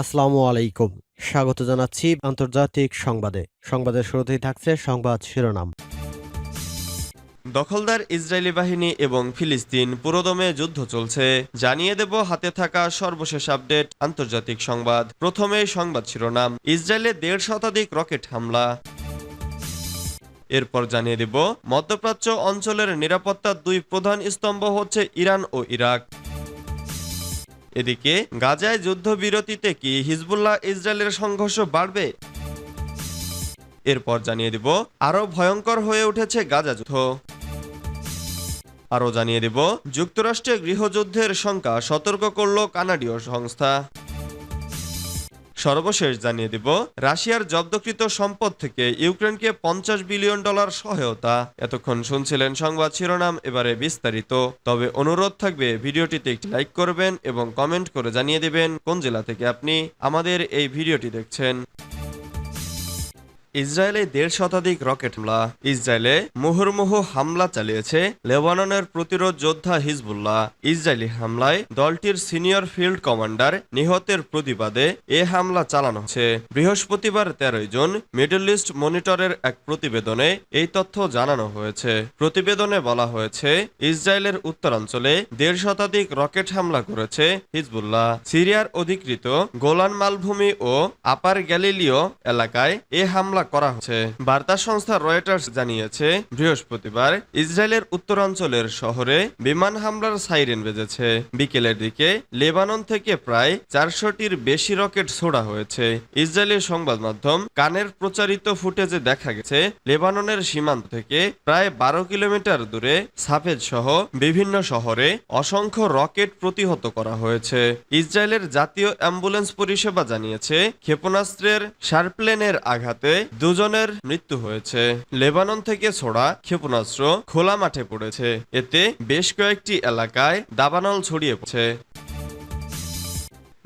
আসসালামু আলাইকুম। স্বাগত জানাচ্ছি আন্তর্জাতিক সংবাদে। সংবাদের শুরুতেই থাকছে সংবাদ শিরোনাম। দখলদার ইসরায়েলি বাহিনী এবং ফিলিস্তিন পুরোদমে যুদ্ধ চলছে। জানিয়ে দেব হাতে থাকা সর্বশেষ আপডেট আন্তর্জাতিক সংবাদ। প্রথমে সংবাদ শিরোনাম। ইসরায়েলে দেড় শতাধিক রকেট হামলা। এরপর জানিয়ে দেব, মধ্যপ্রাচ্য অঞ্চলের নিরাপত্তার দুই প্রধান স্তম্ভ হচ্ছে ইরান ও ইরাক। এদিকে গাজায় যুদ্ধবিরতিতে কি হিজবুল্লাহ ইসরায়েলের সংঘর্ষ বাড়বে? এরপর জানিয়ে দিব আরও ভয়ঙ্কর হয়ে উঠেছে গাজা যুদ্ধ। আরও জানিয়ে দিব, যুক্তরাষ্ট্রে গৃহযুদ্ধের সংখ্যা সতর্ক করল কানাডীয় সংস্থা। সর্বশেষ জানিয়ে দিব, রাশিয়ার জব্দকৃত সম্পদ থেকে ইউক্রেনকে পঞ্চাশ বিলিয়ন ডলার সহায়তা। এতক্ষণ শুনছিলেন সংবাদ শিরোনাম, এবারে বিস্তারিত। তবে অনুরোধ থাকবে, ভিডিওটিতে একটি লাইক করবেন এবং কমেন্ট করে জানিয়ে দেবেন কোন জেলা থেকে আপনি আমাদের এই ভিডিওটি দেখছেন। ইসরায়েলে দেড় শতাধিক রকেট হামলা। ইসরায়েলে মুহুর্মুহু হামলা চালিয়েছে লেবাননের প্রতিরোধ যোদ্ধা হিজবুল্লাহ। ইসরায়েলি হামলায় দলটির সিনিয়র ফিল্ড কমান্ডার নিহতের প্রতিবাদে এ হামলা চালানো হচ্ছে। বৃহস্পতিবার তেরোই জুন মিডল ইস্ট মনিটরের এক প্রতিবেদনে এই তথ্য জানানো হয়েছে। প্রতিবেদনে বলা হয়েছে, ইসরায়েলের উত্তরাঞ্চলে দেড় শতাধিক রকেট হামলা করেছে হিজবুল্লাহ। সিরিয়ার অধিকৃত গোলান মালভূমি ও আপার গ্যালিলিও এলাকায় এ হামলা করা হচ্ছে। বার্তা সংস্থা রয়টার্স জানিয়েছে, বৃহস্পতিবার ইসরায়েলের উত্তরাঞ্চলের শহরে বিমান হামলার সাইরেন বেজেছে। বিকেলের দিকে লেবানন থেকে প্রায় চারশোটির বেশি রকেট ছোড়া হয়েছে। ইসরায়েলি সংবাদ মাধ্যম কানের প্রচারিত ফুটেজে দেখা গেছে, লেবাননের সীমান্ত থেকে প্রায় বারো কিলোমিটার দূরে সাফেদ সহ বিভিন্ন শহরে অসংখ্য রকেট প্রতিহত করা হয়েছে। ইসরায়েলের জাতীয় অ্যাম্বুলেন্স পরিষেবা জানিয়েছে, ক্ষেপণাস্ত্রের শার্পলেনের আঘাতে দুজনের মৃত্যু হয়েছে। লেবানন থেকে ছোড়া ক্ষেপণাস্ত্র খোলা মাঠে পড়েছে। এতে বেশ কয়েকটি এলাকায় দাবানল ছড়িয়ে পড়েছে।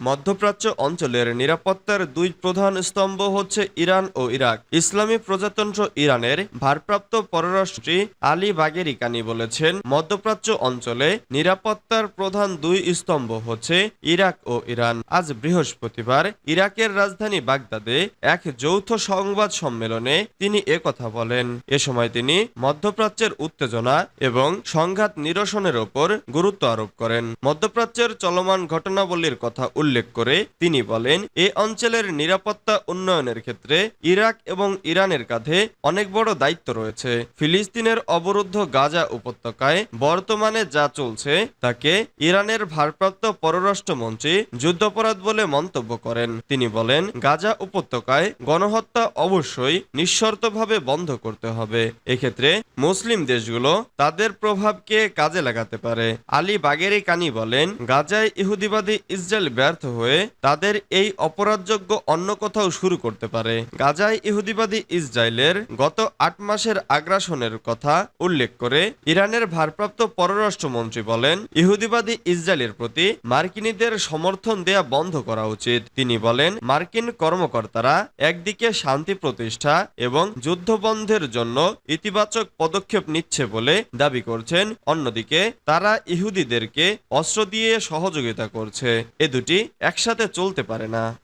মধ্যপ্রাচ্য অঞ্চলের নিরাপত্তার দুই প্রধান স্তম্ভ হচ্ছে ইরান ও ইরাক। ইসলামী প্রজাতন্ত্র ইরানের ভারপ্রাপ্ত পররাষ্ট্রী আলী বাগেরি কানি বলেছেন, মধ্যপ্রাচ্য অঞ্চলে নিরাপত্তার প্রধান দুই স্তম্ভ হচ্ছে ইরাক ও ইরান। আজ বৃহস্পতিবার ইরাকের রাজধানী বাগদাদে এক যৌথ সংবাদ সম্মেলনে তিনি একথা বলেন। এ সময় তিনি মধ্যপ্রাচ্যের উত্তেজনা এবং সংঘাত নিরসনের ওপর গুরুত্ব আরোপ করেন। মধ্যপ্রাচ্যের চলমান ঘটনাবলীর কথা উল্লেখ করে তিনি বলেন, এ অঞ্চলের নিরাপত্তা উন্নয়নের ক্ষেত্রে ইরাক এবং ইরানের কাঁধে অনেক বড় দায়িত্ব রয়েছে। ফিলিস্তিনের অবরুদ্ধ গাজা উপত্যকায় বর্তমানে যা চলছে, তাকে ইরানের ভারপ্রাপ্ত পররাষ্ট্রমন্ত্রী যুদ্ধাপরাধ বলে মন্তব্য করেন। তিনি বলেন, গাজা উপত্যকায় গণহত্যা অবশ্যই নিঃশর্তভাবে বন্ধ করতে হবে। এক্ষেত্রে মুসলিম দেশগুলো তাদের প্রভাবকে কাজে লাগাতে পারে। আলী বাগেরি কানি বলেন, গাজায় ইহুদিবাদী ইসরায়েল ব্যর্থ হয়ে তাদের এই অপরাধযোগ্য অন্য কোথাও শুরু করতে পারে। গাজায় ইহুদিবাদী ইসরায়েলের গত আট মাসের আগ্রাসনের কথা উল্লেখ করে ইরানের ভারপ্রাপ্ত পররাষ্ট্রমন্ত্রী বলেন, ইহুদিবাদী ইসরায়েলের প্রতি মার্কিনীদের সমর্থন দেয়া বন্ধ করা উচিত। তিনি বলেন, মার্কিন কর্মকর্তারা একদিকে শান্তি প্রতিষ্ঠা এবং যুদ্ধবন্ধের জন্য ইতিবাচক পদক্ষেপ নিচ্ছে বলে দাবি করছেন, অন্যদিকে তারা ইহুদিদেরকে অস্ত্র দিয়ে সহযোগিতা করছে। এ দুটি একসাথে চলতে পারে না।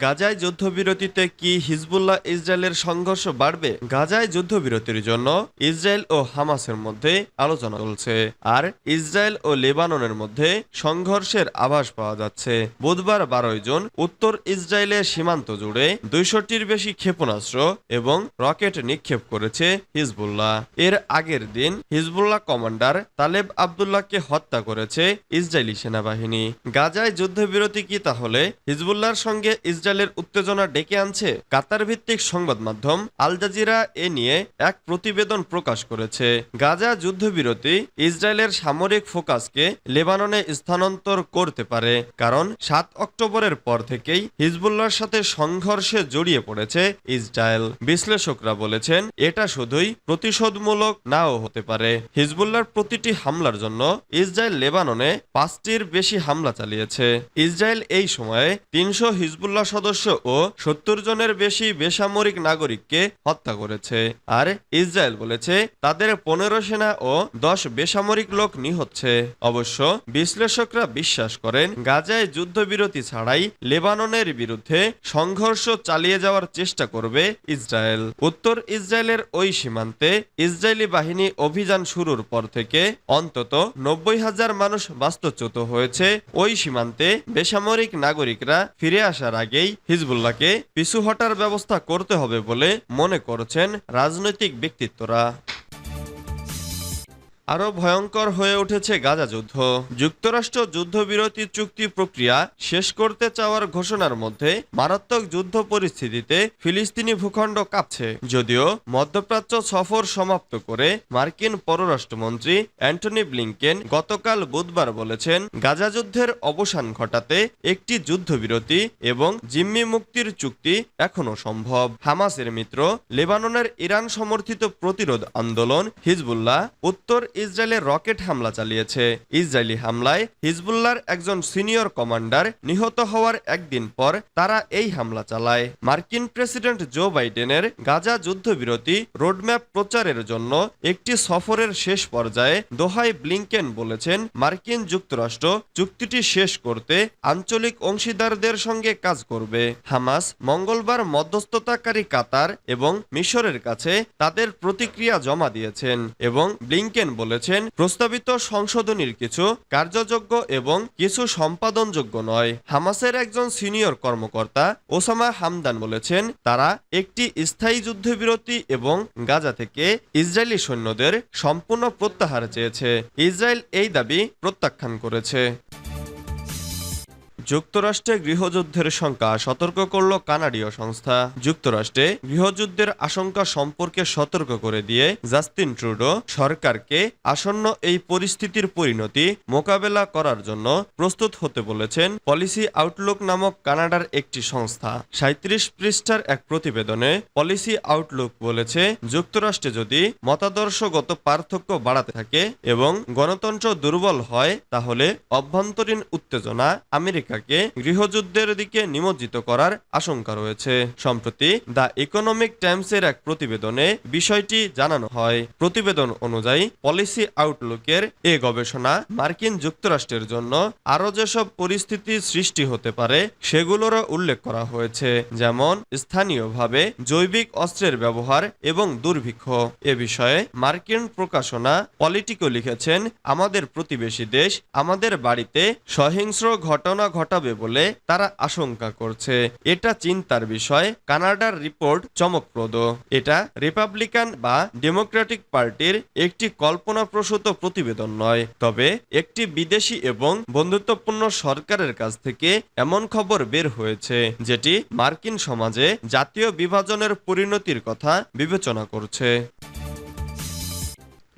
গাজায় যুদ্ধবিরতিতে কি হিজবুল্লাহ ইসরায়েলের সংঘর্ষ বাড়বে? গাজায় যুদ্ধবিরতির জন্য ইসরায়েল ও হামাসের মধ্যে আলোচনা চলছে। আর ইসরায়েল ও লেবাননের মধ্যে সংঘর্ষের আভাস পাওয়া যাচ্ছে। বুধবার বারোই জুন উত্তর ইসরায়েলের সীমান্ত জুড়ে দুইশোটির বেশি ক্ষেপণাস্ত্র এবং রকেট নিক্ষেপ করেছে হিজবুল্লাহ। এর আগের দিন হিজবুল্লাহ কমান্ডার তালেব আবদুল্লাহকে হত্যা করেছে ইসরায়েলি সেনাবাহিনী। গাজায় যুদ্ধবিরতি কি তাহলে হিজবুল্লাহর সঙ্গে ইসরায়েলের উত্তেজনা ডেকে আনছে কাতার ভিত্তিক সংবাদ মাধ্যম আল জাজিরা এ নিয়ে এক প্রতিবেদন প্রকাশ করেছে। গাজা যুদ্ধবিরতি ইসরায়েলের সামরিক ফোকাসকে লেবাননে স্থানান্তর করতে পারে, কারণ সাত অক্টোবরের পর থেকেই হিজবুল্লাহর সাথে সংঘর্ষে জড়িয়ে পড়েছে ইসরায়েল। বিশ্লেষকরা বলেছেন, এটা শুধুই প্রতিশোধমূলক নাও হতে পারে। হিজবুল্লাহর প্রতিটি হামলার জন্য ইসরায়েল লেবাননে পাঁচটির বেশি হামলা চালিয়েছে। ইসরায়েল এই সময়ে তিনশো হিজবুল্লাহ সদস্য ও সত্তর জনের বেশি বেসামরিক নাগরিককে হত্যা করেছে। আর ইসরায়েল বলেছে, তাদের পনেরো সেনা ও দশ বেসামরিক লোক নিহতছে অবশ্য বিশ্লেষকরা বিশ্বাস করেন, গাজায় যুদ্ধবিরতি ছাড়াই লেবাননের বিরুদ্ধে সংঘর্ষ চালিয়ে যাওয়ার চেষ্টা করবে ইসরায়েল। উত্তর ইসরায়েলের ওই সীমান্তে ইসরায়েলি বাহিনী অভিযান শুরুর পর থেকে অন্তত নব্বই হাজার মানুষ বাস্তুচ্যুত হয়েছে। ওই সীমান্তে বেসামরিক নাগরিকরা ফিরে আসার আগেই হিজবুল্লাহকে পিছু হটার ব্যবস্থা করতে হবে বলে মনে করছেন রাজনৈতিক ব্যক্তিত্বরা। আরও ভয়ঙ্কর হয়ে উঠেছে গাজা যুদ্ধ। যুক্তরাষ্ট্র যুদ্ধবিরতি চুক্তি প্রক্রিয়া শেষ করতে চাওয়ার ঘোষণার মধ্যে মারাত্মক যুদ্ধ পরিস্থিতিতে ফিলিস্তিনি ভূখণ্ড কাঁপছে। যদিও মধ্যপ্রাচ্য সফর সমাপ্ত করে মার্কিন পররাষ্ট্রমন্ত্রী অ্যান্টনি ব্লিংকেন গতকাল বুধবার বলেছেন, গাজা যুদ্ধের অবসান ঘটাতে একটি যুদ্ধবিরতি এবং জিম্মি মুক্তির চুক্তি এখনও সম্ভব। হামাসের মিত্র লেবাননের ইরান সমর্থিত প্রতিরোধ আন্দোলন হিজবুল্লাহ উত্তর ইসরায়েলে রকেট হামলা চালিয়েছে। ইসরায়েলি হামলায় হিজবুল্লাহর একজন সিনিয়র কমান্ডার নিহত হওয়ার একদিন পর তারা এই হামলা চালায়। মার্কিন প্রেসিডেন্ট জো বাইডেনের গাজা যুদ্ধবিরতি রোডম্যাপ প্রচারের জন্য একটি সফরের শেষ পর্যায়ে দোহাই ব্লিংকেন বলেছেন, মার্কিন যুক্তরাষ্ট্র চুক্তিটি শেষ করতে আঞ্চলিক অংশীদারদের সঙ্গে কাজ করবে। হামাস মঙ্গলবার মধ্যস্থতাকারী কাতার এবং মিশরের কাছে তাদের প্রতিক্রিয়া জমা দিয়েছেন এবং ব্লিংকেন বলেছেন, প্রস্তাবিত সংশোধনীর কিছু কার্যযোগ্য এবং কিছু সম্পাদনযোগ্য নয়। হামাসের একজন সিনিয়র কর্মকর্তা ওসামা হামদান বলেছেন, তারা একটি স্থায়ী যুদ্ধবিরতি এবং গাজা থেকে ইসরায়েলি সৈন্যদের সম্পূর্ণ প্রত্যাহার চেয়েছে। ইসরায়েল এই দাবি প্রত্যাখ্যান করেছে। যুক্তরাষ্ট্রে গৃহযুদ্ধের সংখ্যা সতর্ক করল কানাডীয় সংস্থা। যুক্তরাষ্ট্রে গৃহযুদ্ধের আশঙ্কা সম্পর্কে সতর্ক করে দিয়ে জাস্টিন ট্রুডো সরকারকে আসন্ন এই পরিস্থিতির পরিণতি মোকাবেলা করার জন্য প্রস্তুত হতে বলেছেন পলিসি আউটলুক নামক কানাডার একটি সংস্থা। সাঁত্রিশ পৃষ্ঠার এক প্রতিবেদনে পলিসি আউটলুক বলেছে, যুক্তরাষ্ট্রে যদি মতাদর্শগত পার্থক্য বাড়াতে থাকে এবং গণতন্ত্র দুর্বল হয়, তাহলে অভ্যন্তরীণ উত্তেজনা আমেরিকাকে গৃহযুদ্ধের দিকে নিমজ্জিত করার আশঙ্কা রয়েছে। সম্প্রতি দ্য ইকোনমিক টাইমসের এক প্রতিবেদনে বিষয়টি জানানো হয়। প্রতিবেদন অনুযায়ী, পলিসি আউটলুকের এ গবেষণা মার্কিন যুক্তরাষ্ট্রের জন্য আরও যেসব পরিস্থিতি সৃষ্টি হতে পারে, সেগুলোরও উল্লেখ করা হয়েছে। যেমন, স্থানীয়ভাবে জৈবিক অস্ত্রের ব্যবহার এবং দুর্ভিক্ষ। এ বিষয়ে মার্কিন প্রকাশনা পলিটিকো লিখেছেন, আমাদের প্রতিবেশী দেশ আমাদের বাড়িতে সহিংস্র ঘটনা ঘটাবে বলে তারা আশঙ্কা করছে। এটা চিন্তার বিষয়, কানাডার রিপোর্ট চমকপ্রদ। এটা রিপাবলিকান বা ডেমোক্রেটিক পার্টির একটি কল্পনাপ্রসূত প্রতিবেদন নয়, তবে একটি বিদেশি এবং বন্ধুত্বপূর্ণ সরকারের কাছ থেকে এমন খবর বের হয়েছে, যেটি মার্কিন সমাজে জাতীয় বিভাজনের পরিণতির কথা বিবেচনা করছে।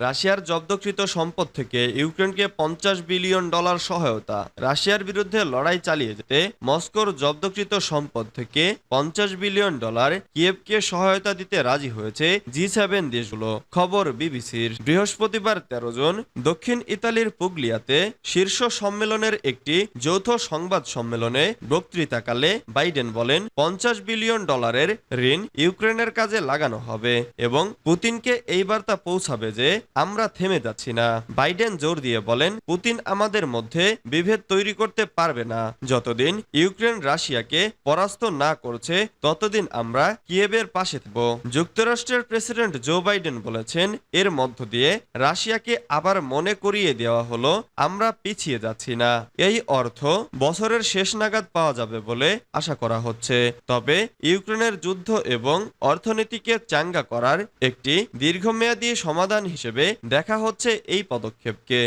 রাশিয়ার জব্দকৃত সম্পদ থেকে ইউক্রেনকে পঞ্চাশ বিলিয়ন ডলার সহায়তা। রাশিয়ার বিরুদ্ধে লড়াই চালিয়ে যেতে মস্কোর জব্দকৃত সম্পদ থেকে পঞ্চাশ বিলিয়ন ডলার কিয়েভকে সহায়তা দিতে রাজি হয়েছে জি সেভেন দেশগুলো, খবর বিবিসির। বৃহস্পতিবার তেরো জন দক্ষিণ ইতালির পুগলিয়াতে শীর্ষ সম্মেলনের একটি যৌথ সংবাদ সম্মেলনে বক্তৃতাকালে বাইডেন বলেন, পঞ্চাশ বিলিয়ন ডলারের ঋণ ইউক্রেনের কাজে লাগানো হবে এবং পুতিনকে এই বার্তা পৌঁছাবে যে আমরা থেমে যাচ্ছি না। বাইডেন জোর দিয়ে বলেন, পুতিন আমাদের মধ্যে বিভেদ তৈরি করতে পারবে না। যতদিন ইউক্রেন রাশিয়াকে পরাস্ত না করছে, ততদিন আমরা কিয়েবের পাশে থাকব। যুক্তরাষ্ট্রের প্রেসিডেন্ট জো বাইডেন বলেছেন, এর মধ্য দিয়ে রাশিয়াকে আবার মনে করিয়ে দেওয়া হলো, আমরা পিছিয়ে যাচ্ছি না। এই অর্থ বছরের শেষ নাগাদ পাওয়া যাবে বলে আশা করা হচ্ছে। তবে ইউক্রেনের যুদ্ধ এবং অর্থনীতিকে চাঙ্গা করার একটি দীর্ঘমেয়াদী সমাধান হিসেবে দেখা হচ্ছে এই পদক্ষেপকে।